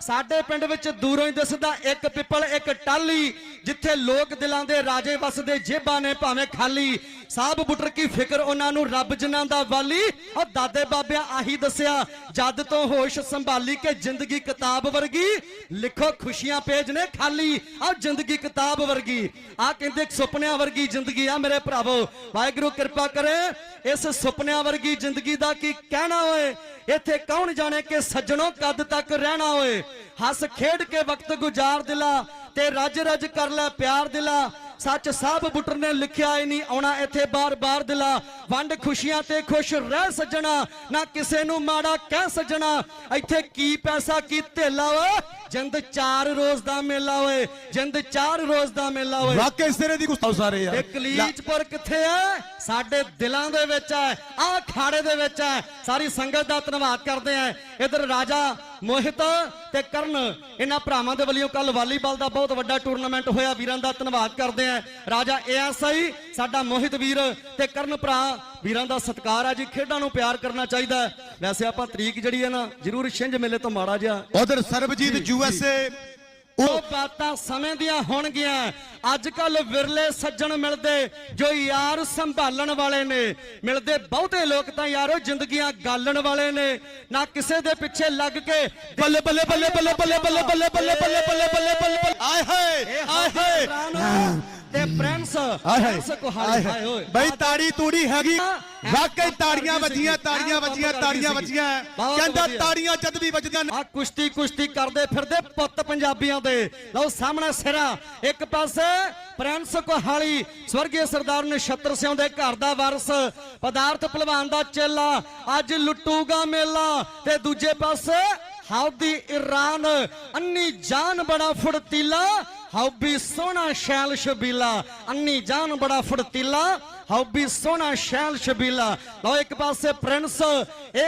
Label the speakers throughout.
Speaker 1: ਸਾਡੇ ਪਿੰਡ ਵਿੱਚ ਦੂਰੋਂ ਹੀ ਦਿਸਦਾ ਇੱਕ ਪਿੱਪਲ, ਇੱਕ ਟਾਲੀ ਜਿੱਥੇ ਲੋਕ ਦਿਲਾਂ ਦੇ ਰਾਜੇ ਵਸਦੇ ਜੇਬਾਂ ਨੇ ਭਾਵੇਂ ਖਾਲੀ। ਸਾਬ ਬੁੱਟਰ ਕੀ ਫਿਕਰ ਉਹਨਾਂ ਨੂੰ? ਰੱਬ ਜਿਨ੍ਹਾਂ ਦਾ ਵਾਲੀ। ਉਹ ਦਾਦੇ ਬਾਬਿਆਂ ਆਹੀ ਦੱਸਿਆ, ਜਦ ਤੋਂ ਹੋਸ਼ ਸੰਭਾਲੀ ਕਿ ਜ਼ਿੰਦਗੀ ਕਿਤਾਬ ਵਰਗੀ, ਲਿਖੋ ਖੁਸ਼ੀਆਂ ਪੇਜ ਨੇ ਖਾਲੀ ਆ ਜ਼ਿੰਦਗੀ ਕਿਤਾਬ ਵਰਗੀ ਆ ਕਹਿੰਦੇ ਸੁਪਨਿਆਂ ਵਰਗੀ ਜ਼ਿੰਦਗੀ ਆ ਮੇਰੇ ਭਰਾਵੋ। ਵਾਹਿਗੁਰੂ ਕਿਰਪਾ ਕਰੇ, ਇਸ ਸੁਪਨਿਆਂ ਵਰਗੀ ਜ਼ਿੰਦਗੀ ਦਾ ਕੀ ਕਹਿਣਾ ਓਏ ਇੱਥੇ ਕੌਣ ਜਾਣੇ ਕਿ ਸੱਜਣੋ ਕਦ ਤੱਕ ਰਹਿਣਾ ਓਏ ਹੱਸ ਖੇਡ ਕੇ ਵਕਤ ਗੁਜ਼ਾਰ ਦਿਲਾ ਤੇ ਰੱਜ ਰੱਜ ਕਰ ਲੈ ਪਿਆਰ ਦਿਲਾ। ਸੱਚ ਸਾਹਿਬ ਬੁੱਟਰ ਨੇ ਲਿਖਿਆ ਹੀ ਨਹੀਂ ਆਉਣਾ ਇੱਥੇ ਬਾਰ-ਬਾਰ ਦਿਲਾ। ਵੰਡ ਖੁਸ਼ੀਆਂ ਤੇ ਖੁਸ਼ ਰਹਿ ਸੱਜਣਾ ਨਾ ਕਿਸੇ ਨੂੰ ਮਾੜਾ ਕਹਿ ਸੱਜਣਾ। ਇੱਥੇ ਕੀ ਪੈਸਾ ਕੀ ਧੇਲਾ ਓਏ? ਜਿੰਦ ਚਾਰ ਰੋਜ਼ ਦਾ ਮੇਲਾ ਓਏ ਜਿੰਦ ਚਾਰ ਰੋਜ਼ ਦਾ ਮੇਲਾ ਓਏ।
Speaker 2: ਵਾਕਈ ਸਿਰੇ ਦੀ ਗੁਸਤਾਉ ਸਾਰੇ ਯਾਰ।
Speaker 1: ਇਹ ਕਲੀਚਪੁਰ ਕਿੱਥੇ ਹੈ ਸਾਡੇ ਦਿਲਾਂ ਦੇ ਵਿੱਚ ਹੈ ਆਹ ਖਾੜੇ ਦੇ ਵਿੱਚ ਹੈ ਸਾਰੀ ਸੰਗਤ ਦਾ ਧੰਨਵਾਦ ਕਰਦੇ ਆ ਇਧਰ ਰਾਜਾ ਮੋਹਿਤ ਤੇ ਕਰਨ। ਇਹਨਾਂ ਭਰਾਵਾਂ ਦੇ ਵੱਲੋਂ ਕੱਲ ਵਾਲੀਬਾਲ ਦਾ ਬਹੁਤ ਵੱਡਾ ਟੂਰਨਾਮੈਂਟ ਹੋਇਆ। ਵੀਰਾਂ ਦਾ ਧੰਨਵਾਦ ਕਰਦੇ ਆ ਰਾਜਾ ਏਐਸਆਈ ਸਾਡਾ ਮੋਹਿਤ ਵੀਰ ਤੇ ਕਰਨ ਭਰਾ। ਵੀਰਾਂ ਦਾ ਸਤਿਕਾਰ ਆ ਜੀ। ਖੇਡਾਂ ਨੂੰ ਪਿਆਰ ਕਰਨਾ ਚਾਹੀਦਾ। ਵੈਸੇ ਆਪਾਂ ਤਰੀਕ ਜਿਹੜੀ ਹੈ ਨਾ ਜ਼ਰੂਰ ਛਿੰਝ ਮੇਲੇ ਤੋਂ ਮਾੜਾ ਜਿਹਾ।
Speaker 2: ਉਧਰ ਸਰਬਜੀਤ ਯੂਐਸਏ
Speaker 1: ਉਹ ਬਾਤਾਂ ਸਮੇਂ ਦੀਆਂ ਹੋਣਗੀਆਂ ਅੱਜ ਕੱਲ ਵਿਰਲੇ ਸੱਜਣ ਮਿਲਦੇ ਜੋ ਯਾਰ ਸੰਭਾਲਣ ਵਾਲੇ ਨੇ ਮਿਲਦੇ ਬਹੁਤੇ ਲੋਕ ਤਾਂ ਯਾਰੋ ਜ਼ਿੰਦਗੀਆਂ ਗਾਲਣ ਵਾਲੇ ਨੇ ਨਾ ਕਿਸੇ ਦੇ ਪਿੱਛੇ ਲੱਗ ਕੇ
Speaker 2: ਬੱਲੇ ਬੱਲੇ ਬੱਲੇ ਬੱਲੇ ਬੱਲੇ ਬੱਲੇ ਬੱਲੇ ਬੱਲੇ ਬੱਲੇ ਬੱਲੇ ਬੱਲੇ ਆਏ ਹਾਏ ਆਏ ਹਾਏ
Speaker 1: ਤੇ ਪ੍ਰਿੰਸ ਪ੍ਰਿੰਸ ਕੋ ਹਾਏ ਹਾਏ। ਓਏ।
Speaker 2: ਬਈ ਤਾੜੀ ਤੂੜੀ ਹੈਗੀ। ਵਾਕਈ ਤਾੜੀਆਂ ਵੱਜੀਆਂ ਤਾੜੀਆਂ ਵੱਜੀਆਂ ਤਾੜੀਆਂ ਵੱਜੀਆਂ। ਕਹਿੰਦਾ। ਤਾੜੀਆਂ ਜਦ ਵੀ ਵੱਜਦੀਆਂ
Speaker 1: ਆ ਕੁਸ਼ਤੀ ਕੁਸ਼ਤੀ ਕਰਦੇ ਫਿਰਦੇ ਪੁੱਤ ਪੰਜਾਬੀਆਂ ਦੇ। ਲਓ ਸਾਹਮਣੇ ਸਿਰਾ ਇੱਕ ਪਾਸੇ ਪ੍ਰਿੰਸ ਕੋਹਾਲੀ ਸਵਰਗੀ ਸਰਦਾਰ ਨਛੱਤਰ ਸਿੰਘ ਦੇ ਘਰ ਦਾ ਵਾਰਸ। ਪਦਾਰਥ ਪਹਿਲਵਾਨ ਦਾ ਚੇਲਾ ਅੱਜ ਲੁੱਟੂਗਾ ਮੇਲਾ। ਤੇ ਦੂਜੇ ਪਾਸੇ ਹਾਉਦੀ ਇਰਾਨ ਅੰਨੀ ਜਾਨ ਬੜਾ ਫੁਰਤੀਲਾ। ਹਾਉਬੀ ਸੋਹਣਾ ਸ਼ੈਲ ਸ਼ਬੀਲਾ, ਅੰਨੀ ਜਾਨ ਬੜਾ ਫੜਤੀਲਾ ਹਾਉਬੀ ਸੋਹਣਾ ਸ਼ੈਲ ਸ਼ਬੀਲਾ। ਲਓ ਇੱਕ ਪਾਸੇ ਪ੍ਰਿੰਸ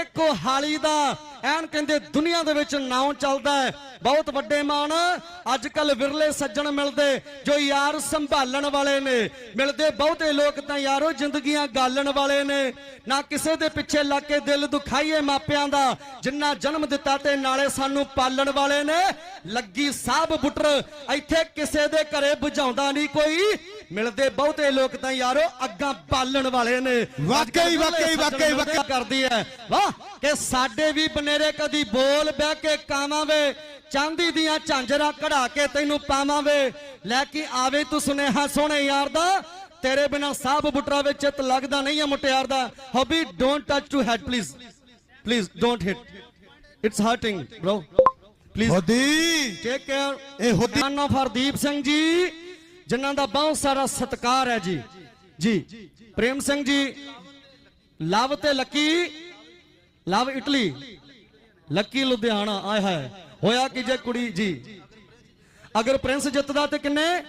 Speaker 1: ਇੱਕ ਹਾਲੀ ਦਾ ਐਨ ਕਹਿੰਦੇ ਦੁਨੀਆ ਦੇ ਵਿੱਚ ਨਾਮ ਚੱਲਦਾ ਹੈ। ਬਹੁਤ ਵੱਡੇ ਮਾਣ। ਅੱਜ ਕੱਲ ਵਿਰਲੇ ਸੱਜਣ ਮਿਲਦੇ ਜੋ ਯਾਰ ਸੰਭਾਲਣ ਵਾਲੇ ਨੇ। ਮਿਲਦੇ ਬਹੁਤੇ ਲੋਕ ਤਾਂ ਯਾਰੋ ਜ਼ਿੰਦਗੀਆਂ ਗਾਲਣ ਵਾਲੇ ਨੇ। ਨਾ ਕਿਸੇ ਦੇ ਪਿੱਛੇ ਲੱਗ ਕੇ ਦਿਲ ਦੁਖਾਈਏ ਮਾਪਿਆਂ ਦਾ। ਜਿੰਨਾ ਜਨਮ ਦਿੱਤਾ ਤੇ ਨਾਲੇ ਸਾਨੂੰ ਪਾਲਣ ਵਾਲੇ ਨੇ। ਲੱਗੀ ਸਾਬ ਬੁੱਟਰ ਇੱਥੇ ਕਿਸੇ ਦੇ ਘਰੇ ਬੁਝਾਉਂਦਾ ਨਹੀਂ ਕੋਈ। ਮਿਲਦੇ ਬਹੁਤੇ ਲੋਕ ਤਾਂ ਯਾਰੋ ਅੱਗਾ ਬਾਲਣ ਵਾਲੇ ਨੇ।
Speaker 2: ਵਾਕਈ, ਵਾਕਈ, ਵਾਕਈ, ਵਾਕਈ।
Speaker 1: ਕਰਦੀ ਹੈ। ਵਾਹ ਕਿ ਸਾਡੇ ਵੀ ਬਨੇਰੇ ਕਦੀ ਬੋਲ ਬਹਿ ਕੇ ਕਾਵਾਂਵੇ ਚਾਂਦੀ ਦੀਆਂ ਝਾਂਜਰਾਂ ਕਢਾ ਕੇ ਤੈਨੂੰ ਪਾਵਾਂਵੇ। ਲੈ ਕੇ ਆਵੇ ਤੂੰ ਸੁਨੇਹਾ ਸੋਹਣੇ ਯਾਰ ਦਾ ਤੇਰੇ ਬਿਨਾ ਸਾਬ ਬੁੱਟਰਾ ਵਿੱਚ ਚਿੱਤ ਲੱਗਦਾ ਨਹੀਂ ਹੈ ਮੁਟਿਆਰ ਦਾ। Hobby don't touch to head please please don't hit it's hurting bro please
Speaker 2: Hobby.
Speaker 1: Take care
Speaker 2: ਇਹ ਹੋਦੀ।
Speaker 1: None of Hardeep Singh ji. ਜਿਨ੍ਹਾਂ ਦਾ ਬਹੁਤ ਸਾਰਾ ਸਤਿਕਾਰ ਹੈ ਜੀ। ਜੀ। ਪ੍ਰੇਮ ਸਿੰਘ ਜੀ। ਲਵ ਤੇ Lucky. Love Italy. Lucky Ludhiana ਆਏ ਹਾਏ। ਹੋਇਆ ਕਿ ਜੇ ਕੁੜੀ? ਜੀ ਅਗਰ ਪ੍ਰਿੰਸ ਜਿੱਤਦਾ ਤੇ ਕਿੰਨੇ?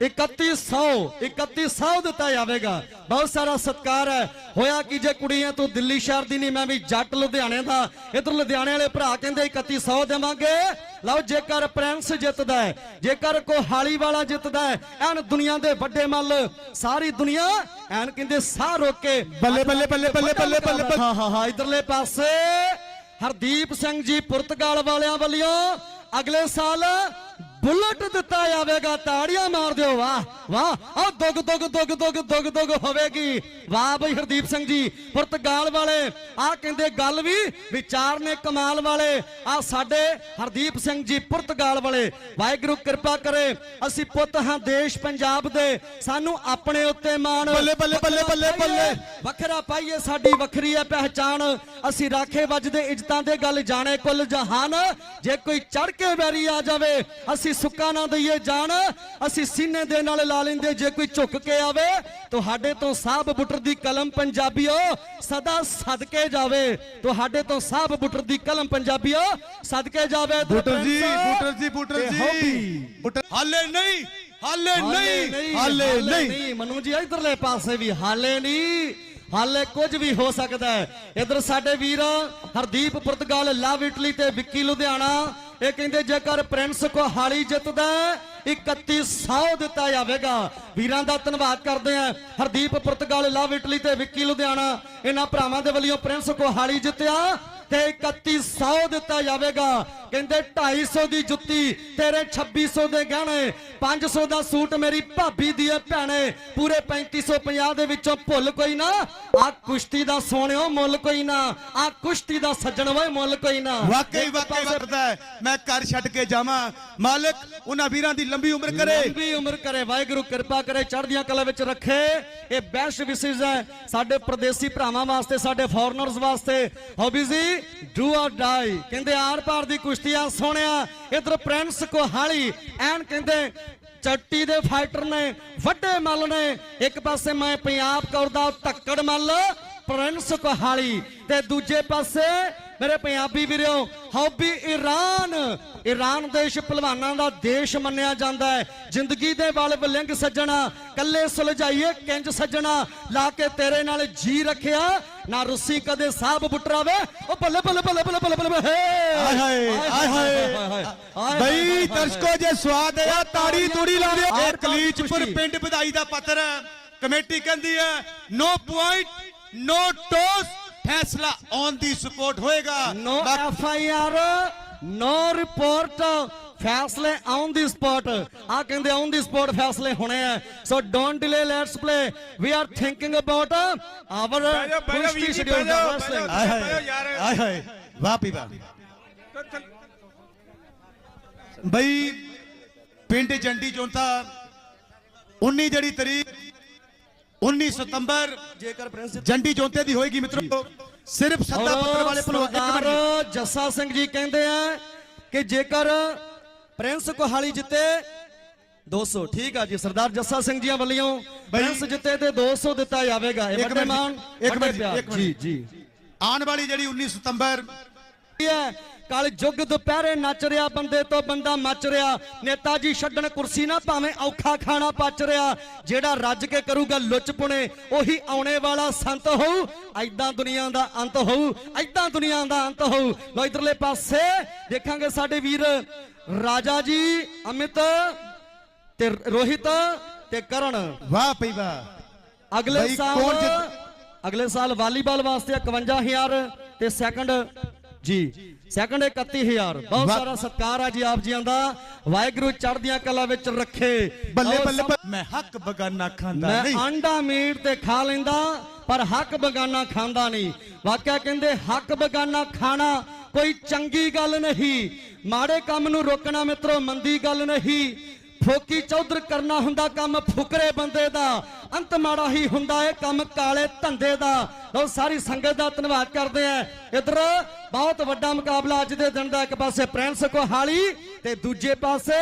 Speaker 1: 3100 3100 ਦਿੱਤਾ ਜਾਵੇਗਾ। ਬਹੁਤ ਸਾਰਾ ਸਤਿਕਾਰ ਹੈ। ਹੋਇਆ ਕਿ ਜੇ ਕੁੜੀਆਂ ਤੂੰ ਦਿੱਲੀ ਸ਼ਹਿਰ ਦੀ ਨਹੀਂ ਮੈਂ ਵੀ ਜੱਟ ਲੁਧਿਆਣੇ ਦਾ। ਇਧਰ ਲੁਧਿਆਣੇ ਵਾਲੇ ਭਰਾ ਕਹਿੰਦੇ 3100 ਦੇਵਾਂਗੇ। ਲਓ ਜੇਕਰ ਪ੍ਰਿੰਸ ਜਿੱਤਦਾ ਹੈ ਜੇਕਰ ਕੋਹਾਲੀ ਵਾਲਾ ਜਿੱਤਦਾ ਹੈ ਐਨ ਦੁਨੀਆ ਦੇ ਵੱਡੇ ਮੱਲ ਸਾਰੀ ਦੁਨੀਆ ਐਨ ਕਹਿੰਦੇ ਸਾਹ ਰੋਕ
Speaker 2: ਬੱਲੇ, ਬੱਲੇ, ਬੱਲੇ, ਬੱਲੇ, ਬੱਲੇ, ਬੱਲੇ।
Speaker 1: ਹਾਂ ਹਾਂ ਹਾਂ ਇਧਰਲੇ ਪਾਸੇ ਹਰਦੀਪ ਸਿੰਘ ਜੀ ਪੁਰਤਗਾਲ ਵਾਲਿਆਂ ਵੱਲੋਂ ਅਗਲੇ ਸਾਲ ਬੁਲਟ ਦਿੱਤਾ ਜਾਵੇਗਾ ਤਾੜੀਆਂ ਮਾਰ ਦਿਓ ਵਾਹ ਵਾਹ ਆ ਦੁਗ ਦੁਗ ਦੁਗ ਦੁਗ ਦੁਗ ਦੁਗ ਹੋਵੇਗੀ। ਵਾਹ ਬਈ ਹਰਦੀਪ ਸਿੰਘ ਜੀ ਪੁਰਤਗਾਲ ਵਾਲੇ ਆ ਕਹਿੰਦੇ ਗੱਲ ਵੀ ਵਿਚਾਰ ਨੇ ਕਮਾਲ ਵਾਲੇ। ਆ ਸਾਡੇ ਹਰਦੀਪ ਸਿੰਘ ਜੀ ਪੁਰਤਗਾਲ ਵਾਲੇ ਵਾਹਿਗੁਰੂ ਕਿਰਪਾ ਕਰੇ ਅਸੀਂ ਪੁੱਤ ਹਾਂ ਦੇਸ਼ ਪੰਜਾਬ ਦੇ ਸਾਨੂੰ ਆਪਣੇ ਉੱਤੇ ਮਾਣ।
Speaker 2: ਬੱਲੇ, ਬੱਲੇ, ਬੱਲੇ, ਬੱਲੇ, ਬੱਲੇ।
Speaker 1: ਵੱਖਰਾ ਪਾਈਏ ਸਾਡੀ ਵੱਖਰੀ ਹੈ ਪਹਿਚਾਨ ਅਸੀਂ ਰਾਖੇ ਵੱਜਦੇ ਇੱਜ਼ਤਾਂ ਦੇ ਗੱਲ ਜਾਣੇ ਕੁੱਲ ਜਹਾਨ। ਜੇ ਕੋਈ ਚੜ ਕੇ ਵੈਰੀ ਆ ਜਾਵੇ ਅਸੀਂ ਸੁੱਕਾ ਨਾ ਦਈਏ ਜਾਨ ਅਸੀਂ ਸੀਨੇ ਦੇ ਨਾਲ ਲਾ ਲੈਂਦੇ ਜੇ ਕੋਈ ਝੁੱਕ ਕੇ ਆਵੇ। ਤੁਹਾਡੇ ਤੋਂ ਸਾਹਬ ਬੁੱਟਰ ਦੀ ਕਲਮ ਪੰਜਾਬੀਓ ਸਦਾ ਸਦਕੇ ਜਾਵੇ। ਤੁਹਾਡੇ ਤੋਂ ਸਾਹਬ ਬੁੱਟਰ ਦੀ ਕਲਮ ਪੰਜਾਬੀਓ ਸਦਕੇ ਜਾਵੇ
Speaker 2: ਬੁੱਟਰ ਜੀ ਬੁੱਟਰ ਜੀ ਬੁੱਟਰ ਜੀ। ਹਾਲੇ ਨਹੀਂ ਹਾਲੇ ਨਹੀਂ ਹਾਲੇ ਨਹੀਂ।
Speaker 1: ਨਹੀਂ। ਮਨੂ ਜੀ ਇਧਰਲੇ ਪਾਸੇ ਵੀ ਹਾਲੇ ਨਹੀਂ ਹਾਲੇ ਕੁਝ ਵੀ ਹੋ ਸਕਦਾ ਹੈ। ਇਧਰ ਸਾਡੇ ਵੀਰ ਹਰਦੀਪ ਪੁਰਤਗਾਲ ਲਵ ਇਟਲੀ ਤੇ ਵਿੱਕੀ ਲੁਧਿਆਣਾ ਇਹ ਕਹਿੰਦੇ ਜੇਕਰ ਪ੍ਰਿੰਸ ਕੋਹਾਲੀ ਜਿੱਤਦਾ ਹੈ, 3100 ਦਿੱਤਾ ਜਾਵੇਗਾ। ਵੀਰਾਂ ਦਾ ਧੰਨਵਾਦ ਕਰਦੇ ਆ ਹਰਦੀਪ ਪੁਰਤਗਾਲ ਲਵ ਇਟਲੀ ਤੇ ਵਿੱਕੀ ਲੁਧਿਆਣਾ ਇਹਨਾਂ ਭਰਾਵਾਂ ਦੇ ਵੱਲੋਂ ਪ੍ਰਿੰਸ ਕੋਹਾਲੀ ਜਿੱਤਿਆ। ਤੇ 3100 ਦਿੱਤਾ ਜਾਵੇਗਾ। ਕਹਿੰਦੇ 250 ਦੀ ਜੁੱਤੀ ਤੇਰੇ 2600 ਦੇ ਗਹਿਣੇ 500 ਦਾ ਸੂਟ ਮੇਰੀ ਭਾਬੀ ਦੀ ਏ ਭੈਣੇ ਪੂਰੇ 3550 ਦੇ ਵਿੱਚੋਂ ਭੁੱਲ ਕੋਈ ਨਾ। ਆ ਕੁਸ਼ਤੀ ਦਾ ਸੋਹਣਿਓ ਮੁੱਲ ਕੋਈ ਨਾ। ਆ ਕੁਸ਼ਤੀ ਦਾ ਸੱਜਣ ਓਏ ਮੁੱਲ ਕੋਈ ਨਾ।
Speaker 2: ਵਾਕਈ ਵਾਕਈ ਵਰਦਾ ਮੈਂ ਘਰ ਛੱਡ ਕੇ ਜਾਵਾਂ। ਮਾਲਕ ਉਹਨਾਂ ਵੀਰਾਂ ਦੀ ਲੰਬੀ ਉਮਰ ਕਰੇ।
Speaker 1: ਲੰਬੀ ਉਮਰ ਕਰੇ। ਵਾਹਿਗੁਰੂ ਕਿਰਪਾ ਕਰੇ ਚੜ੍ਹਦੀਆਂ ਕਲਾ ਵਿੱਚ ਰੱਖੇ। ਇਹ ਬੈਸਟ ਵਿਸਿਸ ਹੈ। ਸਾਡੇ ਪ੍ਰਦੇਸੀ ਭਰਾਵਾਂ ਵਾਸਤੇ ਸਾਡੇ ਫੋਰਨਰਸ ਵਾਸਤੇ। Hobby ji do or die ਕਹਿੰਦੇ ਆਰ ਪਾਰ ਦੀ ਕੁਸ਼ਤੀਆਂ ਸੋਹਣਿਆ। ਇਧਰ ਪ੍ਰਿੰਸ ਕੋਹਾਲੀ ਐਨ ਕਹਿੰਦੇ, ਚੱਟੀ ਦੇ ਫਾਈਟਰ ਨੇ, ਵੱਡੇ ਮੱਲ ਨੇ। ਇੱਕ ਪਾਸੇ ਮੈਂ ਪੰਜਾਬ ਕੌਰ ਦਾ ਧੱਕੜ ਮੱਲ, ਪ੍ਰਿੰਸ ਕੋਹਾਲੀ। ਤੇ ਦੂਜੇ ਪਾਸੇ ਮੇਰੇ ਪੰਜਾਬੀ ਵੀਰੋ, ਹੌਬੀ ਈਰਾਨ ਈਰਾਨ ਦੇਸ਼ ਪਹਿਲਵਾਨਾਂ ਦਾ ਦੇਸ਼ ਮੰਨਿਆ ਜਾਂਦਾ ਹੈ। ਜ਼ਿੰਦਗੀ ਦੇ ਵੱਲ ਬਲਿੰਗ ਸੱਜਣਾ, ਕੱਲੇ ਸੁਲਝਾਈਏ, ਕਿੰਜ ਸੱਜਣਾ। ਲਾ ਕੇ ਤੇਰੇ ਨਾਲ ਜੀ ਰੱਖਿਆ। ਨਾ ਰੁੱਸੀ ਕਦੇ ਸਾਬ ਬੁੱਟਰਾਵੇ ਉਹ ਬੱਲੇ ਬੱਲੇ ਬੱਲੇ ਬੱਲੇ ਬੱਲੇ ਬੱਲੇ ਹੇ।
Speaker 2: ਆਏ ਹਾਏ ਆਏ ਹਾਏ ਬਈ ਦਰਸ਼ਕੋ ਜੇ ਸਵਾਦ ਆ ਤਾੜੀ ਤੂੜੀ ਲਾ ਦਿਓ ਇਹ ਕਲੀਚਪੁਰ। ਪਿੰਡ ਵਧਾਈ ਦਾ ਪੱਤਰ ਹੈ। ਕਮੇਟੀ ਕਹਿੰਦੀ ਹੈ ਨੋ ਪੁਆਇੰਟ ਨੋ ਟੋਸ ਫੈਸਲਾ ਔਨ ਦੀ ਸਪੋਰਟ ਹੋਏਗਾ।
Speaker 1: No F I R no report ਫੈਸਲੇ ਔਨ ਦੀ ਸਪੌਟ। ਆ ਕਹਿੰਦੇ ਔਨ ਦੀ ਸਪੌਟ ਫੈਸਲੇ ਹੋਣੇ ਆ। So don't delay let's play we are thinking about our
Speaker 3: ਜੀ,
Speaker 1: ਸ਼ਡਿਊਲ
Speaker 2: ਆਏ ਹਾਏ। ਆਏ ਹਾਏ ਵਾਹ ਪੀ ਵਾਹ ਬਈ ਪਿੰਡ ਜੰਡੀ ਚੌਂਤਾ 19 ਜਿਹੜੀ ਤਰੀਕ 19 ਸਤੰਬਰ
Speaker 1: ਜੇਕਰ ਪ੍ਰਿੰਸ
Speaker 2: ਜੰਡੀ ਚੌਂਤੇ ਦੀ ਹੋਏਗੀ ਮਿੱਤਰੋ। ਸਿਰਫ ਸੱਦਾ ਪੱਤਰ ਵਾਲੇ ਭਲਵਾਨ ਇੱਕ ਮਿੰਟ
Speaker 1: ਜੱਸਾ ਸਿੰਘ ਜੀ ਕਹਿੰਦੇ ਆ ਕਿ ਜੇਕਰ ਪ੍ਰਿੰਸ ਕੋਹਾਲੀ ਜਿੱਤੇ 200 ਠੀਕ ਆ ਜੀ ਸਰਦਾਰ ਜੱਸਾ ਸਿੰਘ ਜੀਆਂ ਵੱਲੋਂ ਪ੍ਰਿੰਸ ਜਿੱਤੇ ਤੇ 200 ਦਿੱਤਾ ਜਾਵੇਗਾ। ਇਹ
Speaker 2: ਇੱਕ
Speaker 1: ਵੱਡੇ ਮਾਨ
Speaker 2: ਇੱਕ ਮਿੰਟ,
Speaker 1: ਜੀ। ਜੀ
Speaker 2: ਆਉਣ ਵਾਲੀ ਜਿਹੜੀ 19 ਸਤੰਬਰ
Speaker 1: ਹੈ। ਕੱਲ ਜੁਗ ਦੁਪਹਿਰੇ ਨੱਚ ਰਿਹਾ ਬੰਦੇ ਤੋਂ ਬੰਦਾ ਮੱਚ ਰਿਹਾ। ਨੇਤਾ ਜੀ ਛੱਡਣ ਕੁਰਸੀ ਨਾ ਭਾਵੇਂ ਔਖਾ ਖਾਣਾ ਪਚ ਰਿਹਾ। ਜਿਹੜਾ ਰੱਜ ਕੇ ਕਰੂਗਾ ਲੁੱਚਪੁਣੇ ਉਹੀ ਆਉਣੇ ਵਾਲਾ ਸੰਤ ਹੋਊ। ਐਦਾਂ ਦੁਨੀਆ ਦਾ ਅੰਤ ਹੋਊ ਐਦਾਂ ਦੁਨੀਆ ਦਾ ਅੰਤ ਹੋਊ। ਲੋ ਇਧਰਲੇ ਪਾਸੇ ਦੇਖਾਂਗੇ ਸਾਡੇ ਵੀਰ ਰਾਜਾ ਜੀ ਅਮਿਤ ਤੇ ਰੋਹਿਤ ਤੇ ਕਰਨ।
Speaker 2: ਵਾਹ ਪਈ ਵਾਹ।
Speaker 1: ਅਗਲੇ ਸਾਲ ਅਗਲੇ ਸਾਲ ਵਾਲੀਬਾਲ ਵਾਸਤੇ 51000 ਤੇ ਸੈਕੰਡ ਜੀ। ਸੈਕੰਡ 31000 ਬਹੁਤ। ਸਾਰਾ ਸਤਿਕਾਰ ਆ ਜੀ ਆਪ ਜੀਆਂ ਦਾ। ਵਾਹਿਗੁਰੂ ਚੜ੍ਹਦੀਆਂ ਕਲਾ ਵਿੱਚ ਰੱਖੇ।
Speaker 2: ਬੱਲੇ ਬੱਲੇ। ਮੈਂ ਹੱਕ ਬਗਾਨਾ ਖਾਂਦਾ
Speaker 1: ਮੈਂ
Speaker 2: ਨਹੀਂ।
Speaker 1: ਆਂਡਾ ਮੀਟ ਤੇ ਖਾ ਲੈਂਦਾ ਪਰ ਹੱਕ ਬਗਾਨਾ ਖਾਂਦਾ ਨਹੀਂ। ਵਾਕਿਆ ਕਹਿੰਦੇ ਹੱਕ ਬਗਾਨਾ ਖਾਣਾ ਕੋਈ ਚੰਗੀ ਗੱਲ ਨਹੀਂ। ਮਾੜੇ ਕੰਮ ਨੂੰ ਰੋਕਣਾ ਮਿੱਤਰੋ ਮੰਦੀ ਗੱਲ ਨਹੀਂ। ਫੋਕੀ ਚੌਧਰ ਕਰਨਾ ਹੁੰਦਾ ਕੰਮ ਫੁਕਰੇ ਬੰਦੇ ਦਾ, ਅੰਤ ਮਾੜਾ ਹੀ ਹੁੰਦਾ ਏ ਕੰਮ ਕਾਲੇ ਧੰਦੇ ਦਾ। ਲੋ ਸਾਰੀ ਸੰਗਤ ਦਾ ਧੰਨਵਾਦ ਕਰਦੇ ਆ। ਇਧਰ ਬਹੁਤ ਵੱਡਾ ਮੁਕਾਬਲਾ ਅੱਜ ਦੇ ਦਿਨ ਦਾ, ਇੱਕ ਪਾਸੇ ਪ੍ਰਿੰਸ ਕੋਹਾਲੀ ਤੇ ਦੂਜੇ ਪਾਸੇ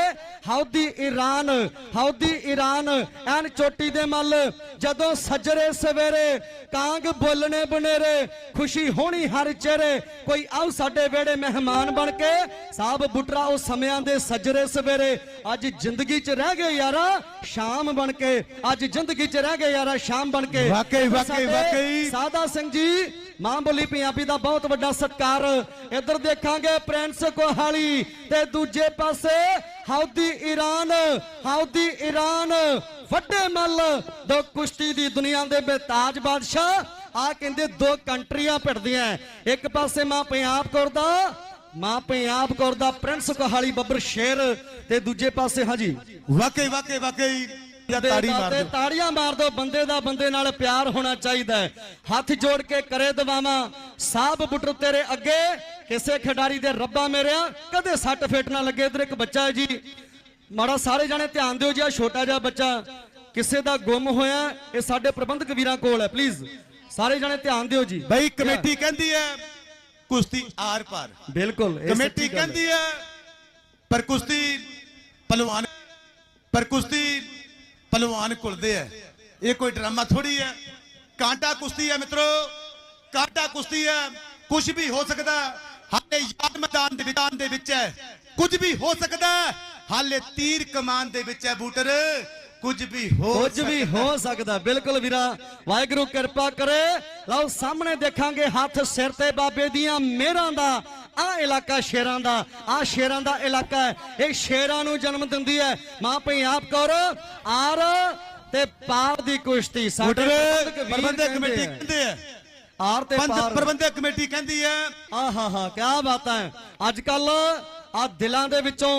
Speaker 1: ਹਾਉਦੀ ਈਰਾਨ ਹਾਉਦੀ ਈਰਾਨ ਐਨ ਚੋਟੀ ਦੇ ਮੱਲ ਜਦੋਂ ਸੱਜਰੇ ਸਵੇਰੇ ਕਾਂਗ ਬੋਲਣੇ ਬਨੇਰੇ ਖੁਸ਼ੀ ਹੋਣੀ ਹਰ ਚਿਹਰੇ ਕੋਈ ਆਉ ਸਾਡੇ ਵੇੜੇ ਮਹਿਮਾਨ ਬਣ ਕੇ ਸਾਬ ਬੁੱਟਰਾ ਉਹ ਸਮਿਆਂ ਦੇ ਸੱਜਰੇ ਸਵੇਰੇ ਅੱਜ ਜ਼ਿੰਦਗੀ 'ਚ ਰਹਿ ਗਏ ਯਾਰਾ ਸ਼ਾਮ ਬਣ ਕੇ ਅੱਜ ਜ਼ਿੰਦਗੀ 'ਚ ਰਹਿ ਗਏ ਯਾਰਾ ਸ਼ਾਮ ਬਣ ਕੇ
Speaker 2: ਵਾਕਈ, ਵਾਕਈ, ਵਾਕਈ।
Speaker 1: ਸਾਦਾ ਸਿੰਘ ਜੀ ਮਾਂ ਬੋਲੀ ਪੰਜਾਬੀ ਦਾ ਬਹੁਤ ਵੱਡਾ ਸਤਿਕਾਰ। ਇੱਧਰ ਦੇਖਾਂਗੇ ਪ੍ਰਿੰਸ ਕੋਹਾਲੀ ਤੇ ਦੂਜੇ ਪਾਸੇ ਹਾਉਦੀ ਈਰਾਨ ਹਾਉਦੀ ਈਰਾਨ, ਵੱਡੇ ਮੱਲ ਦੋ ਕੁਸ਼ਤੀ ਦੀ ਦੁਨੀਆ ਦੇ ਬੇਤਾਜ ਬਾਦਸ਼ਾਹ। ਆ ਕਹਿੰਦੇ ਦੋ ਕੰਟਰੀਆਂ ਭਿੜਦੀਆਂ। ਇੱਕ ਪਾਸੇ ਮਾਂ ਪੰਜਾਬ ਕੌਰ ਦਾ, ਮਾਂ ਪੰਜਾਬ ਕੌਰ ਦਾ ਪ੍ਰਿੰਸ ਕੋਹਾਲੀ ਬੱਬਰ ਸ਼ੇਰ ਤੇ ਦੂਜੇ ਪਾਸੇ, ਹਾਂਜੀ।
Speaker 2: ਵਾਕਈ ਵਾਕਈ ਵਾਕਈ ਤਾੜੀ ਮਾਰ ਦਿਓ।
Speaker 1: ਤਾੜੀਆਂ ਮਾਰ ਦਿਓ ਬੰਦੇ ਦਾ ਬੰਦੇ ਨਾਲ ਪਿਆਰ ਹੋਣਾ ਚਾਹੀਦਾ ਹੈ। ਹੱਥ ਜੋੜ ਕੇ ਕਰੇ ਦਵਾਵਾਂ। ਸਾਬ ਬੁੱਟਰ ਤੇਰੇ ਅੱਗੇ ਕਿਸੇ ਖਿਡਾਰੀ ਦੇ ਰੱਬਾ ਮੇਰਿਆ। ਕਦੇ ਸੱਟ ਫੇਟ ਨਾ ਲੱਗੇ ਇਧਰ ਇੱਕ ਬੱਚਾ ਹੈ ਜੀ। ਮਾੜਾ ਸਾਰੇ ਜਾਣੇ ਧਿਆਨ ਦਿਓ ਜੀ ਆਹ ਛੋਟਾ ਜਿਹਾ ਬੱਚਾ। ਕਿਸੇ ਦਾ ਗੁੰਮ ਹੋਇਆ ਇਹ ਸਾਡੇ ਪ੍ਰਬੰਧਕ ਵੀਰਾਂ ਕੋਲ ਹੈ ਪਲੀਜ਼ ਸਾਰੇ ਜਾਣੇ ਧਿਆਨ ਦਿਓ ਜੀ।
Speaker 2: ਬਈ ਕਮੇਟੀ ਕਹਿੰਦੀ ਹੈ ਕੁਸ਼ਤੀ ਆਰ ਪਾਰ।
Speaker 1: ਬਿਲਕੁਲ
Speaker 2: ਕਮੇਟੀ। ਕਹਿੰਦੀ ਹੈ ਪਰ ਕੁਸ਼ਤੀ ਪਹਿਲਵਾਨ ਪਰ ਕੁਸ਼ਤੀ ਪਹਿਲਵਾਨ ਕੁਲਦੇ ਹੈ ਇਹ ਕੋਈ ਡਰਾਮਾ ਥੋੜੀ ਹੈ ਕਾਂਟਾ ਕੁਸ਼ਤੀ ਹੈ ਮਿੱਤਰੋ ਕਾਂਟਾ ਕੁਸ਼ਤੀ ਹੈ ਕੁਝ ਵੀ ਹੋ ਸਕਦਾ ਹੈ। ਹਾਲੇ ਯਾਦ ਮੈਦਾਨ ਦੇ ਮੈਦਾਨ ਦੇ ਵਿੱਚ ਹੈ ਕੁਝ ਵੀ ਹੋ ਸਕਦਾ ਹੈ। ਹਾਲੇ ਤੀਰ ਕਮਾਨ ਦੇ ਵਿੱਚ ਹੈ ਬੂਟਰ ਕੁਝ ਵੀ ਹੋ
Speaker 1: ਕੁਝ ਵੀ ਹੋ ਸਕਦਾ ਬਿਲਕੁਲ ਵੀਰਾ ਵਾਹਿਗੁਰੂ ਕਿਰਪਾ ਕਰੇ ਲਓ ਸਾਹਮਣੇ ਦੇਖਾਂਗੇ ਹੱਥ ਸਿਰ ਤੇ ਬਾਬੇ ਦੀਆਂ ਮਿਹਰਾਂ ਦਾ ਆ ਇਲਾਕਾ ਸ਼ੇਰਾਂ ਦਾ ਆ ਸ਼ੇਰਾਂ ਦਾ ਇਲਾਕਾ ਹੈ। ਇਹ ਸ਼ੇਰਾਂ ਨੂੰ ਜਨਮ ਦਿੰਦੀ ਹੈ। ਮਾਂ ਪੰਜਾਬ ਕੌਰ ਆਰ ਤੇ ਪਾਰ ਦੀ ਕੁਸ਼ਤੀ।
Speaker 2: ਬੂਟਰ
Speaker 1: ਪ੍ਰਬੰਧਕ
Speaker 2: ਕਮੇਟੀ
Speaker 1: ਹੈ।
Speaker 2: ਕਹਿੰਦੇ ਹੈ।
Speaker 1: ਆਰ ਤੇ
Speaker 2: ਪੰਜ
Speaker 1: ਪਾਰ।
Speaker 2: ਪ੍ਰਬੰਧਕ ਕਮੇਟੀ ਕਹਿੰਦੀ ਹੈ।
Speaker 1: ਆਹਾ ਹਾ ਕੀ ਬਾਤਾਂ ਹੈ। ਅੱਜ ਕੱਲ ਆ ਦਿਲਾਂ ਦੇ ਵਿੱਚੋਂ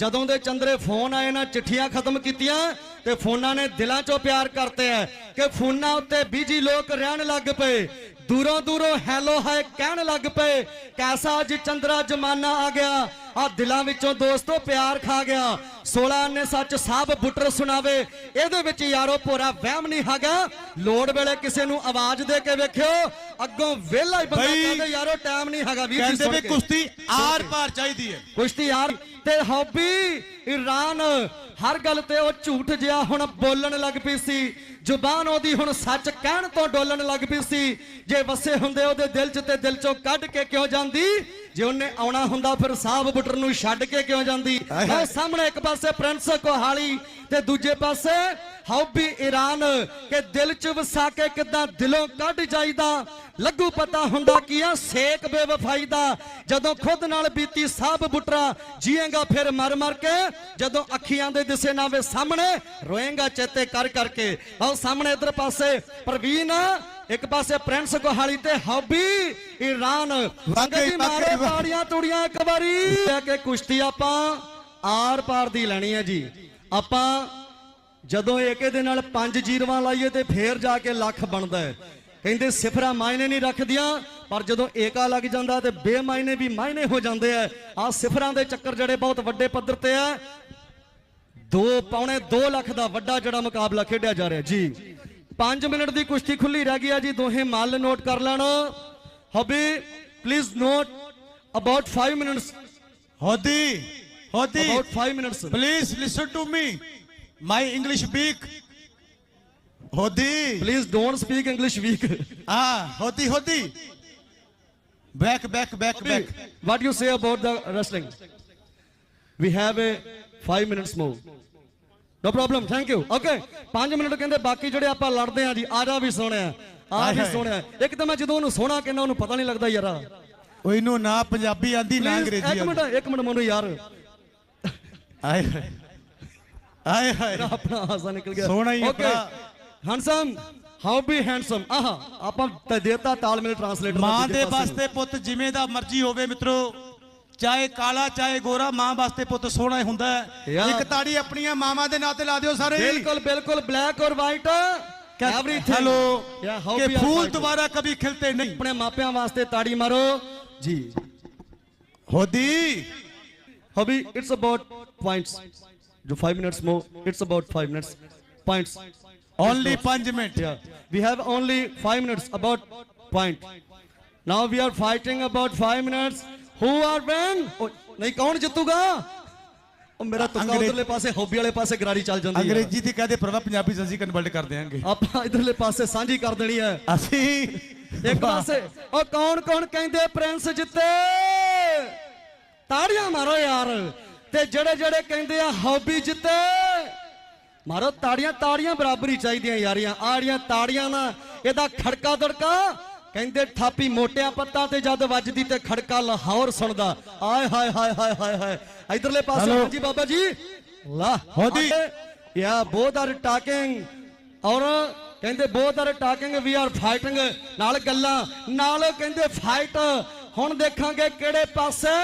Speaker 1: ਜਦੋਂ ਦੇ ਚੰਦਰੇ ਫੋਨ ਆਏ ਨਾ ਚਿੱਠੀਆਂ ਖਤਮ ਕੀਤੀਆਂ ਤੇ ਫੋਨਾਂ ਨੇ ਦਿਲਾਂ 'ਚੋਂ ਪਿਆਰ ਕਰਤੇ ਐ ਕਿ ਫੋਨਾਂ ਉੱਤੇ ਬਿਜ਼ੀ ਲੋਕ ਰਹਿਣ ਲੱਗ ਪਏ। ਦੂਰੋਂ ਦੂਰੋਂ ਹੈਲੋ ਹਾਏ ਕਹਿਣ ਲੱਗ ਪਏ ਕੈਸਾ ਅੱਜ ਚੰਦਰਾ ਜਮਾਨਾ ਆ ਗਿਆ। ਆ ਦਿਲਾਂ ਵਿੱਚੋਂ ਦੋਸਤੋ ਪਿਆਰ ਖਾ ਗਿਆ। 16 ਨੇ ਸੱਚ ਸਾਬ ਬੁੱਟਰ ਸੁਣਾਵੇ। ਇਹਦੇ ਵਿੱਚ ਯਾਰੋ ਭੋਰਾ ਵਹਿਮ ਨਹੀਂ ਹੈਗਾ। ਲੋੜ ਵੇਲੇ ਕਿਸੇ ਨੂੰ ਆਵਾਜ਼ ਦੇ ਕੇ ਵੇਖਿਓ। ਅੱਗੋਂ ਵਿਹਲਾ ਹੀ ਬੰਦਾ ਕਹਿੰਦੇ ਯਾਰੋ ਟਾਈਮ ਨਹੀਂ ਹੈਗਾ ਵੀਰ ਜੀ
Speaker 2: ਕਹਿੰਦੇ ਵੀ। ਕੁਸ਼ਤੀ ਆਰ ਪਾਰ ਚਾਹੀਦੀ ਹੈ।
Speaker 1: ਕੁਸ਼ਤੀ ਯਾਰ ਤੇ ਹੌਬੀ ਇਰਾਨ ਹਰ ਗੱਲ ਤੇ ਉਹ ਝੂਠ ਜਿਹਾ ਹੁਣ ਬੋਲਣ ਲੱਗ ਪਈ ਸੀ। ਜ਼ੁਬਾਨ ਉਹਦੀ ਹੁਣ ਸੱਚ ਕਹਿਣ ਤੋਂ ਡੋਲਣ ਲੱਗ ਪਈ ਸੀ। ਜੇ ਵਸੇ ਹੁੰਦੇ ਉਹਦੇ ਦਿਲ 'ਚ ਤੇ ਦਿਲ 'ਚੋਂ ਕੱਢ ਕੇ ਕਿਉਂ ਜਾਂਦੀ? ਜੇ ਉਹਨੇ ਆਉਣਾ ਹੁੰਦਾ ਫਿਰ ਸਾਹਬ ਬੁੱਟਰ ਨੂੰ ਛੱਡ ਕੇ ਕਿਉਂ ਜਾਂਦੀ। ਉਹ ਸਾਹਮਣੇ ਇੱਕ ਪਾਸੇ ਪ੍ਰਿੰਸ ਕੋਹਾਲੀ ਤੇ ਦੂਜੇ ਪਾਸੇ ਹੌਬੀ ਇਰਾਨ ਕਿ ਦਿਲ 'ਚ ਵਸਾ ਕੇ ਕਿਦਾਂ ਦਿਲੋਂ ਕੱਢ ਜਾਈਦਾ? ਲੱਗੂ ਪਤਾ ਹੁੰਦਾ ਕੀ ਆ ਸੇਕ ਬੇਵਫਾਈ ਦਾ। ਜਦੋਂ ਖੁਦ ਨਾਲ ਬੀਤੀ ਸਾਬ ਬੁੱਟਰਾ ਜੀਏਗਾ ਫਿਰ ਮਰ ਮਰ ਕੇ ਜਦੋਂ ਅੱਖੀਆਂ ਦੇ ਦਿਸੇ ਨਾ ਵੇ ਸਾਹਮਣੇ ਰੋਏਗਾ ਚੇਤੇ ਕਰ ਕਰਕੇ। ਆਓ ਸਾਹਮਣੇ ਇਧਰ ਪਾਸੇ ਪ੍ਰਵੀਨ ਇੱਕ ਪਾਸੇ ਪ੍ਰਿੰਸ ਕੋਹਾਲੀ ਤੇ ਹੌਬੀ ਮਾਰੋ
Speaker 2: ਵਾਕਈ, ਵਾਕਈ।
Speaker 1: ਤਾੜੀਆਂ ਤੁੜੀਆਂ ਇੱਕ ਵਾਰੀ। ਲੈ ਕੇ ਕੁਸ਼ਤੀ ਆਪਾਂ ਆਰ ਪਾਰ ਦੀ ਲੈਣੀ ਹੈ ਜੀ। ਆਪਾਂ ਜਦੋਂ ਏਕੇ ਦੇ ਨਾਲ ਪੰਜ ਜੀਰਵਾਂ ਲਾਈਏ ਤੇ ਫੇਰ ਜਾ ਕੇ ਲੱਖ ਬਣਦਾ ਹੈ। ਕਹਿੰਦੇ ਸਿਫਰਾਂ ਮਾਇਨੇ ਨਹੀਂ ਰੱਖਦੀਆਂ ਪਰ ਜਦੋਂ ਏਕਾ ਲੱਗ ਜਾਂਦਾ ਤੇ ਬੇਮਾਇਨੇ ਵੀ ਮਾਇਨੇ ਹੋ ਜਾਂਦੇ ਆ। ਆ ਸਿਫਰਾਂ ਦੇ ਚੱਕਰ ਜਿਹੜੇ ਬਹੁਤ ਵੱਡੇ ਪੱਧਰ ਤੇ ਆ। ਦੋ ਪੌਣੇ 2 ਲੱਖ ਦਾ ਵੱਡਾ ਜਿਹੜਾ ਮੁਕਾਬਲਾ ਖੇਡਿਆ ਜਾ ਰਿਹਾ। ਜੀ 5 ਮਿੰਟ ਦੀ ਕੁਸ਼ਤੀ ਖੁੱਲੀ ਰਹਿ ਗਈ ਆ ਜੀ ਦੋਹੇ ਮੱਲ ਨੋਟ ਕਰ ਲੈਣ। Hubby please note about 5 minutes
Speaker 2: ਹੋਦੀ ਹੋਦੀ
Speaker 1: about 5 minutes
Speaker 2: please listen to me my English weak ਹੋਦੀ
Speaker 1: please don't speak English weak
Speaker 2: ਆ ਹੋਦੀ ਹੋਦੀ back back back back
Speaker 1: what you say about the wrestling? We have a 5 minutes more. No problem thank you. Okay 5 minute ਕਹਿੰਦੇ ਬਾਕੀ ਜਿਹੜੇ ਆਪਾਂ ਲੜਦੇ ਆ ਜੀ ਆ ਜਾ ਵੀ ਸੋਹਣਿਆ ਆ ਵੀ। ਸੋਹਣਿਆ ਇੱਕ ਤਾਂ ਮੈਂ ਜਦੋਂ ਉਹਨੂੰ ਸੋਹਣਾ ਕਹਿੰਦਾ ਉਹਨੂੰ ਪਤਾ ਨਹੀਂ ਲੱਗਦਾ ਯਾਰਾ।
Speaker 2: ਉਹ ਇਹਨੂੰ ਨਾ ਪੰਜਾਬੀ ਆਂਦੀ ਨਾ
Speaker 1: Please,
Speaker 2: ਅੰਗਰੇਜ਼ੀ
Speaker 1: ਇੱਕ ਮਿੰਟ ਇੱਕ ਮਿੰਟ ਮੈਨੂੰ ਯਾਰ।
Speaker 2: ਆਏ ਹਾਏ। ਆਏ ਹਾਏ।
Speaker 1: ਆਪਣਾ ਹਾਸਾ ਨਿਕਲ ਗਿਆ।
Speaker 2: ਸੋਹਣਾ ਹੀ
Speaker 1: ਓਕੇ
Speaker 2: ਭਰਾ।
Speaker 1: ਹੈਂਡਸਮ ਹਾਊ ਬੀ ਹੈਂਡਸਮ ਆਹਾ ਆਪਾਂ ਤੇ ਦੇਤਾ ਤਾਲਮੇਲ ਟਰਾਂਸਲੇਟਰ
Speaker 2: ਮਾਂ ਦੇ ਵਾਸਤੇ ਪੁੱਤ ਜਿਵੇਂ ਦਾ ਮਰਜ਼ੀ ਹੋਵੇ ਮਿੱਤਰੋ ਚਾਹੇ ਕਾਲਾ ਚਾਹੇ ਗੋਰਾ ਮਾਂ ਵਾਸਤੇ ਪੁੱਤ ਸੋਹਣਾ ਹੁੰਦਾ ਹੈ। ਇੱਕ ਤਾੜੀ ਆਪਣੀਆਂ ਮਾਵਾਂ ਦੇ ਨਾਂ ਤੇ ਲਾ ਦਿਓ ਸਾਰੇ।
Speaker 1: ਬਿਲਕੁਲ ਬਿਲਕੁਲ ਬਲੈਕ ਔਰ ਵਾਈਟ ਐਵਰੀਥਿੰਗ
Speaker 2: ਹੈਲੋ ਕਿ ਫੂਲ ਦੁਬਾਰਾ ਕभी ਖਿਲਤੇ ਨਹੀਂ।
Speaker 1: ਆਪਣੇ ਮਾਪਿਆਂ ਵਾਸਤੇ ਤਾੜੀ ਮਾਰੋ। ਜੀ।
Speaker 2: ਹੋਦੀ
Speaker 1: hobby it's about points do 5 minutes more it's about 5 minutes points
Speaker 2: only 5 minute
Speaker 1: yeah. We have only 5 minutes. About point. Now we are fighting about 5 minutes. Who are win oh, ਨਹੀਂ ਕੌਣ ਜਿੱਤੂਗਾ ਉਹ ਮੇਰਾ ਤੁੱਕਾ ਉਧਰਲੇ ਪਾਸੇ ਹੌਬੀ ਵਾਲੇ ਪਾਸੇ ਗਰਾਰੀ ਚੱਲ ਜਾਂਦੀ ਹੈ
Speaker 2: ਅੰਗਰੇਜ਼ੀ ਦੀ ਕਹਦੇ ਪ੍ਰਭਾ ਪੰਜਾਬੀ ਚ ਅਸੀਂ ਕਨਵਰਟ ਕਰ ਦਿਆਂਗੇ
Speaker 1: ਆਪਾਂ ਇਧਰਲੇ ਪਾਸੇ ਸਾਂਝੀ ਕਰ ਦੇਣੀ ਹੈ
Speaker 2: ਅਸੀਂ
Speaker 1: ਇੱਕ ਪਾਸੇ ਉਹ ਕੌਣ ਕੌਣ ਕਹਿੰਦੇ ਪ੍ਰਿੰਸ ਜਿੱਤੇ ਤਾੜੀਆਂ ਮਾਰੋ ਯਾਰ ਤੇ ਜਿਹੜੇ ਜਿਹੜੇ ਕਹਿੰਦੇ ਆ ਹੌਬੀ ਜਿੱਤੇ ਮਾਰੋ ਤਾੜੀਆਂ ਤਾੜੀਆਂ ਬਰਾਬਰੀ ਚਾਹੀਦੀਆਂ ਯਾਰੀਆਂ। ਆੜੀਆਂ ਤਾੜੀਆਂ ਨਾ ਇਹਦਾ ਖੜਕਾ ਦੜਕਾ। ਕਹਿੰਦੇ ਥਾਪੀ ਮੋਟਿਆਂ ਪੱਤਾਂ ਤੇ ਜਦ ਵੱਜਦੀ ਤੇ ਖੜਕਾ ਲਾਹੌਰ ਸੁਣਦਾ। ਆਏ ਹਾਏ ਹਾਏ ਹਾਏ ਹਾਏ ਹਾਏ। ਇਧਰਲੇ ਪਾਸੇ. ਹਾਂਜੀ ਬਾਬਾ ਜੀ। ਲਾ
Speaker 2: ਹੋਦੀ।
Speaker 1: ਯਾ ਬੋਥ ਆਰ ਟਾਕਿੰਗ। ਔਰ ਕਹਿੰਦੇ both are talking we are fighting. ਨਾਲ ਗੱਲਾਂ ਨਾਲ ਕਹਿੰਦੇ ਫਾਈਟ। ਹੁਣ ਦੇਖਾਂਗੇ ਕਿਹੜੇ ਪਾਸੇ।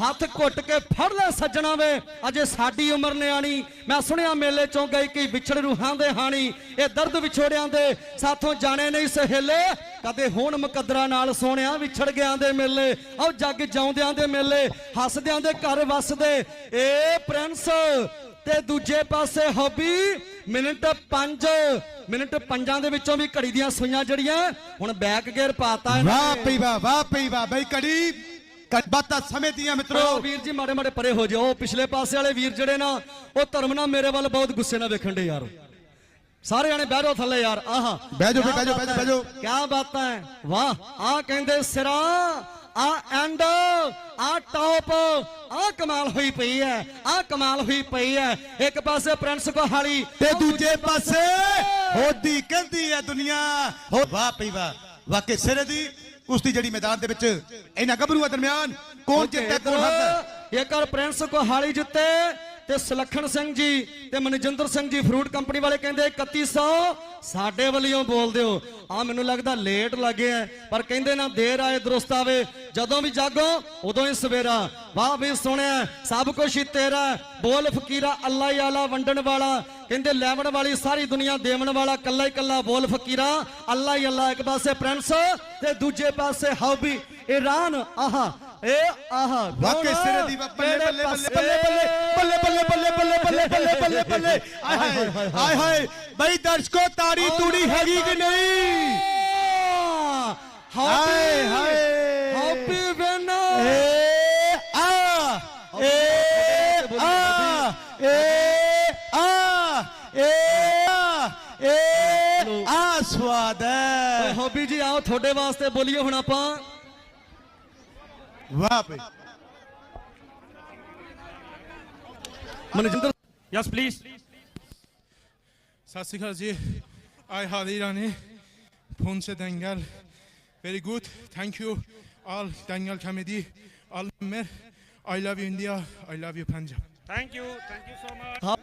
Speaker 1: ਹੱਥ ਘੁੱਟ ਕੇ ਫੜ ਲੈ ਸੱਜਣਾ ਵੇ। ਅਜੇ ਸਾਡੀ ਉਮਰ ਨਿਆਣੀ। ਮੈਂ ਸੁਣਿਆ ਮੇਲੇ ਚੋਂ ਗਈ ਕਿ ਵਿਛੜ ਰੂਹਾਂ ਦੇ ਹਾਣੀ। ਇਹ ਦਰਦ ਵਿਛੋੜਿਆਂ ਦੇ ਸਾਥੋਂ ਜਾਣੇ ਨਹੀਂ ਸਹੇਲੇ। ਕਦੇ ਹੋਣ ਮੁਕੱਦਰਾਂ ਨਾਲ ਸੋਹਣਿਆ ਵਿਛੜ ਗਿਆਂ ਦੇ ਮੇਲੇ। ਆਓ ਜੱਗ ਜਾਉਂਦਿਆਂ ਦੇ ਮੇਲੇ, ਹੱਸਦਿਆਂ ਦੇ ਘਰ ਵਸਦੇ। ਏ ਪ੍ਰਿੰਸ, ਤੇ ਦੂਜੇ ਪਾਸੇ ਹੌਬੀ ਮਿੰਟ 5 ਮਿੰਟ ਪੰਜਾਂ ਦੇ ਵਿੱਚੋਂ ਵੀ ਘੜੀ ਦੀਆਂ ਸੂਈਆਂ ਜਿਹੜੀਆਂ, ਹੁਣ ਬੈਕ ਗੇਅਰ ਪਾਤਾ ਇਹਨਾਂ
Speaker 2: ਵਾਹ ਪਈ ਵਾਹ ਵਾਹ ਪਈ ਵਾਹ। ਬਈ ਕੜੀ ਬਾਤਾਂ ਸਮੇਂ ਦੀਆਂ ਮਿੱਤਰੋ।
Speaker 1: ਉਹ ਵੀਰ ਜੀ ਮਾੜੇ ਮਾੜੇ ਪਰੇ ਹੋ ਜਾਓ। ਪਿਛਲੇ ਪਾਸੇ ਵਾਲੇ ਵੀਰ ਜਿਹੜੇ ਨਾ ਉਹ ਧਰਮ ਨਾਲ ਮੇਰੇ ਵੱਲ ਬਹੁਤ ਗੁੱਸੇ ਨਾਲ ਵੇਖਣ ਦੇ ਯਾਰ। ਸਾਰੇ ਜਾਣੇ ਬਹਿ ਜਾਓ ਥੱਲੇ ਯਾਰ। ਆਹਾ।
Speaker 2: ਬਹਿ ਜਾਓ, ਬਹਿ ਜਾਓ, ਬਹਿ ਜਾਓ, ਬਹਿ ਜਾਓ।
Speaker 1: ਕੀ ਬਾਤਾਂ ਹੈ? ਵਾਹ ਆ ਕਹਿੰਦੇ ਸਿਰਾ ਆ ਐਂਡ ਆ ਟੌਪ ਆ ਕਮਾਲ ਹੋਈ ਪਈ ਹੈ ਆ ਕਮਾਲ ਹੋਈ ਪਈ ਹੈ। ਇੱਕ ਪਾਸੇ ਪ੍ਰਿੰਸ ਕੋਹਾਲੀ
Speaker 2: ਤੇ ਦੂਜੇ ਪਾਸੇ ਹੋਦੀ ਕਹਿੰਦੀ ਹੈ ਦੁਨੀਆ। ਹੋ ਵਾਹ ਪਈ ਵਾਹ। ਵਾਕੇ ਸਿਰੇ ਦੀ ਕੁਸ਼ਤੀ ਜਿਹੜੀ ਮੈਦਾਨ ਦੇ ਵਿੱਚ ਇਹਨਾਂ ਗੱਭਰੂਆਂ ਦਰਮਿਆਨ ਕੌਣ ਜਿੱਤਿਆ ਕੌਣ ਹਾਰਦਾ
Speaker 1: ਜੇਕਰ ਪ੍ਰਿੰਸ ਕੋਹਾਲੀ ਜਿੱਤੇ। ਤੇ ਸੁਲੱਖਣ ਸਿੰਘ ਜੀ ਤੇ ਮਨਜਿੰਦਰ ਸਿੰਘ ਜੀ ਫਰੂਟ ਕੰਪਨੀ ਵਾਲੇ ਕਹਿੰਦੇ 3100 ਸਾਡੇ ਵੱਲੋਂ ਬੋਲ ਦਿਓ। ਆ ਮੈਨੂੰ ਲੱਗਦਾ ਲੇਟ ਲੱਗਿਆ ਹੈ, ਪਰ ਕਹਿੰਦੇ ਨਾ ਦੇਰ ਆਏ ਦਰੁਸਤ ਆਵੇ। ਜਦੋਂ ਵੀ ਜਾਗੋ ਉਦੋਂ ਹੀ ਸਵੇਰਾ। ਵਾਹ ਵੀ ਸੁਣਿਆ ਸਭ ਕੁਝ ਹੀ ਤੇਰਾ। ਬੋਲ ਫਕੀਰਾ ਅੱਲਾ ਹੀ ਆਲਾ ਵੰਡਣ ਵਾਲਾ। ਕਹਿੰਦੇ ਲੈਵਣ ਵਾਲੀ ਸਾਰੀ ਦੁਨੀਆ ਦੇਵਣ ਵਾਲਾ ਕੱਲਾ ਹੀ ਕੱਲਾ ਬੋਲ ਫਕੀਰਾ। ਅੱਲਾ ਹੀ ਅੱਲਾ ਇੱਕ ਪਾਸੇ ਪ੍ਰਿੰਸ ਤੇ ਦੂਜੇ ਪਾਸੇ ਹੌਬੀ ਇਰਾਨ ਆਹਾ ਏ ਆਹਾ
Speaker 2: ਵਾਕਈ
Speaker 1: ਕੌਣ?
Speaker 2: ਸਿਰੇ ਦੀ ਵਾ- ਬੱਲੇ
Speaker 1: ਕਿਹੜੇ
Speaker 2: ਬੱਲੇ
Speaker 1: ਪਾਸੇ?
Speaker 2: ਬੱਲੇ ਬੱਲੇ ਬੱਲੇ ਬੱਲੇ ਬੱਲੇ ਬੱਲੇ ਬੱਲੇ ਬੱਲੇ ਬੱਲੇ ਬੱਲੇ। ਆਏ ਹਾਏ ਆਏ ਹਾਏ ਬਈ ਦਰਸ਼ਕੋ ਤਾੜੀ ਤੂੜੀ ਹੈਗੀ ਕਿ ਨਹੀਂ? ਹਾਏ। ਹਾਏ।
Speaker 1: Happy win.
Speaker 2: ਏ ਆ। ਏ ਆ। ਏ ਆ। ਏ ਆ। ਏ ਆ ਸਵਾਦ ਹੈ।
Speaker 1: ਹੌਬੀ ਜੀ ਆਓ ਤੁਹਾਡੇ ਵਾਸਤੇ ਬੋਲੀਏ ਹੁਣ ਆਪਾਂ।
Speaker 2: ਵਾਹ ਭਾਈ
Speaker 1: ਮਨਜਿੰਦਰ
Speaker 3: ਯੈਸ ਪਲੀਜ਼ ਸਤਿ ਸ਼੍ਰੀ ਅਕਾਲ ਜੀ ਆਈ ਹਾਦੀ ਰਾਣੀ ਪੁੰਸੇ ਦੰਗਲ very good thank you all Dangal committee all ਮੈਂ I love you India I love you Punjab
Speaker 4: thank you thank you so much
Speaker 1: ਹਾਂ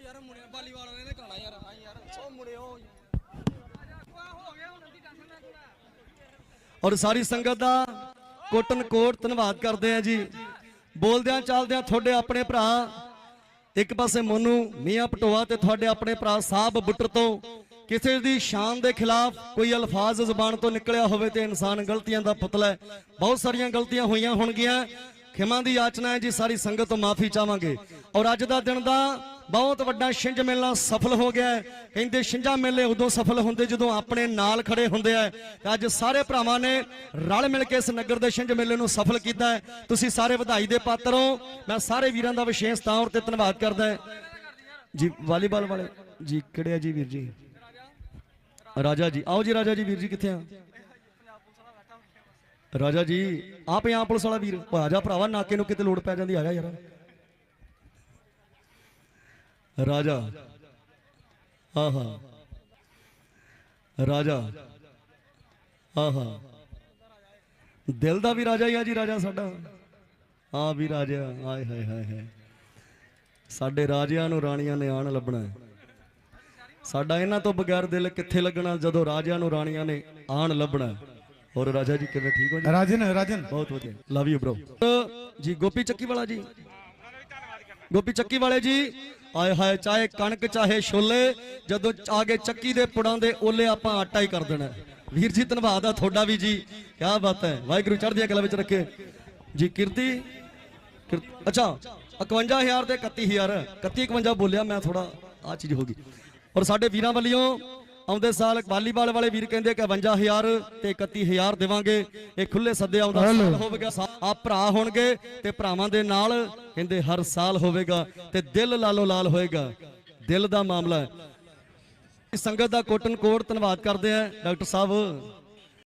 Speaker 4: ਯਾਰ ਮੁੰਡੇ ਵਾਲੀਬਾਲ ਵਾਲੇ ਨੇ ਕਰਾਣਾ ਯਾਰ ਹਾਂ ਯਾਰ ਉਹ ਮੁੰਡੇ ਉਹ
Speaker 1: ਔਰ ਸਾਰੀ ਸੰਗਤ ਦਾ ਕੋਟਨ ਕੋਟ ਧੰਨਵਾਦ ਕਰਦੇ ਆ ਜੀ। ਬੋਲਦਿਆਂ ਚੱਲਦਿਆਂ ਤੁਹਾਡੇ ਆਪਣੇ ਭਰਾ, ਇੱਕ ਪਾਸੇ ਮੋਨੂ, ਮੀਆਂ ਪਟੋਆ ਤੇ ਤੁਹਾਡੇ ਆਪਣੇ ਭਰਾ ਸਾਹਿਬ ਬੁੱਟਰ ਤੋਂ ਕਿਸੇ ਦੀ ਸ਼ਾਨ ਦੇ ਖਿਲਾਫ ਕੋਈ ਅਲਫਾਜ਼ ਜ਼ੁਬਾਨ ਤੋਂ ਨਿਕਲਿਆ ਹੋਵੇ ਤੇ ਇਨਸਾਨ ਗਲਤੀਆਂ ਦਾ ਪੁਤਲਾ ਹੈ। ਬਹੁਤ ਸਾਰੀਆਂ ਗਲਤੀਆਂ ਹੋਈਆਂ ਹੋਣਗੀਆਂ। ਖਿਮਾ ਦੀ ਯਾਚਨਾ ਹੈ ਜੀ, ਸਾਰੀ ਸੰਗਤ ਤੋਂ ਮਾਫੀ ਚਾਹਾਂਗੇ। ਔਰ ਅੱਜ ਦਾ ਦਿਨ ਦਾ ਬਹੁਤ ਵੱਡਾ ਛਿੰਝ ਮੇਲਾ ਸਫਲ ਹੋ ਗਿਆ ਹੈ। ਕਹਿੰਦੇ ਛਿੰਝਾਂ ਮੇਲੇ ਉਦੋਂ ਸਫਲ ਹੁੰਦੇ ਜਦੋਂ ਆਪਣੇ ਨਾਲ ਖੜੇ ਹੁੰਦੇ ਆ। ਅੱਜ ਸਾਰੇ ਭਰਾਵਾਂ ਨੇ ਰਲ ਮਿਲ ਕੇ ਇਸ ਨਗਰ ਦੇ ਛਿੰਝ ਮੇਲੇ ਨੂੰ ਸਫਲ ਕੀਤਾ ਹੈ। ਤੁਸੀਂ ਸਾਰੇ ਵਧਾਈ ਦੇ ਪਾਤਰ ਹੋ। ਮੈਂ ਸਾਰੇ ਵੀਰਾਂ ਦਾ ਵਿਸ਼ੇਸ਼ ਤੌਰ ਤੇ ਧੰਨਵਾਦ ਕਰਦਾ ਜੀ, ਵਾਲੀਬਾਲ ਵਾਲੇ। ਜੀ, ਕਿਹੜੇ ਆ ਜੀ ਵੀਰ ਜੀ? ਰਾਜਾ ਜੀ। ਆਓ ਜੀ, ਰਾਜਾ ਜੀ, ਵੀਰ ਜੀ ਕਿੱਥੇ ਆ? ਰਾਜਾ ਜੀ ਆ ਪੰਜਾਬ ਪੁਲਿਸ ਵਾਲਾ ਵੀਰ। ਉਹ ਭਰਾਵਾ, ਨਾਕੇ ਨੂੰ ਕਿਤੇ ਲੋੜ ਪੈ ਜਾਂਦੀ, ਆ ਜਾ ਯਾਰ। ਰਾਜਾ। ਆਹਾ। ਰਾਜਾ। ਆਹਾ। ਦਿਲ ਦਾ ਵੀ ਰਾਜਾ ਹੀ ਆ ਜੀ ਰਾਜਾ ਸਾਡਾ। ਆ ਵੀ ਰਾਜਾ ਆਏ ਹਾਏ ਹਾਏ ਹਾਏ। ਸਾਡੇ ਰਾਜਿਆਂ ਨੂੰ ਰਾਣੀਆਂ ਨੇ ਆਣ ਲੱਭਣਾ ਹੈ। ਸਾਡਾ ਇਹਨਾਂ ਤੋਂ ਬਗੈਰ ਦਿਲ ਕਿੱਥੇ ਲੱਗਣਾ ਜਦੋਂ ਰਾਜਿਆਂ ਨੂੰ ਰਾਣੀਆਂ ਨੇ ਆਣ ਲੱਭਣਾ। ਹੋਰ ਰਾਜਾ ਜੀ ਕਿਵੇਂ ਠੀਕ ਹੋ ਜੀ?
Speaker 2: ਰਾਜਨ ਰਾਜਨ।
Speaker 1: ਬਹੁਤ ਵਧੀਆ। ਲਵ ਯੂ ਬ్రో ਜੀ ਗੋਪੀ ਚੱਕੀ ਵਾਲਾ ਜੀ। ਗੋਪੀ ਚੱਕੀ ਵਾਲੇ ਜੀ ਆਏ ਹਾਏ, ਚਾਹੇ ਕਣਕ, ਚਾਹੇ ਛੋਲੇ, ਜਦੋਂ ਆ ਕੇ ਚੱਕੀ ਦੇ ਪੁੜਾਂ ਦੇ ਓਲੇ ਆਪਾਂ ਆਟਾ ਹੀ ਕਰ ਦੇਣਾ। ਵੀਰ ਜੀ, ਧੰਨਵਾਦ ਆ ਤੁਹਾਡਾ ਵੀ ਜੀ। ਕੀ ਬਾਤ ਹੈ। ਵਾਹਿਗੁਰੂ ਚੜ੍ਹਦੀਆਂ ਕਲਾ ਵਿੱਚ ਰੱਖੇ। ਜੀ, ਕਿਰਤੀ, ਕਿਰ- ਅੱਛਾ 51000 ਤੇ 31000 31 51 ਬੋਲਿਆ ਮੈਂ ਥੋੜਾ ਆ ਚੀਜ਼ ਹੋ ਗਈ। ਔਰ ਸਾਡੇ ਵੀਰਾਂ ਵੱਲੋਂ ਆਉਂਦੇ ਸਾਲ ਵਾਲੀਬਾਲ ਵਾਲੇ ਵੀਰ ਕਹਿੰਦੇ ਕਿ 51000 ਤੇ 31000 ਦੇਵਾਂਗੇ। ਇਹ ਖੁੱਲੇ ਸੱਦੇ ਆਉਂਦਾ ਸਾਲ ਹੋਵੇਗਾ ਆ ਭਰਾ ਹੋਣਗੇ ਤੇ ਭਰਾਵਾਂ ਦੇ ਨਾਲ ਕਹਿੰਦੇ ਹਰ ਸਾਲ ਹੋਵੇਗਾ ਤੇ ਦਿਲ ਲਾਲੋ ਲਾਲ ਹੋਏਗਾ। ਦਿਲ ਦਾ ਮਾਮਲਾ ਹੈ। ਸੰਗਤ ਦਾ ਕੋਟਨ ਕੋਟ ਧੰਨਵਾਦ ਕਰਦੇ ਆ ਡਾਕਟਰ ਸਾਹਿਬ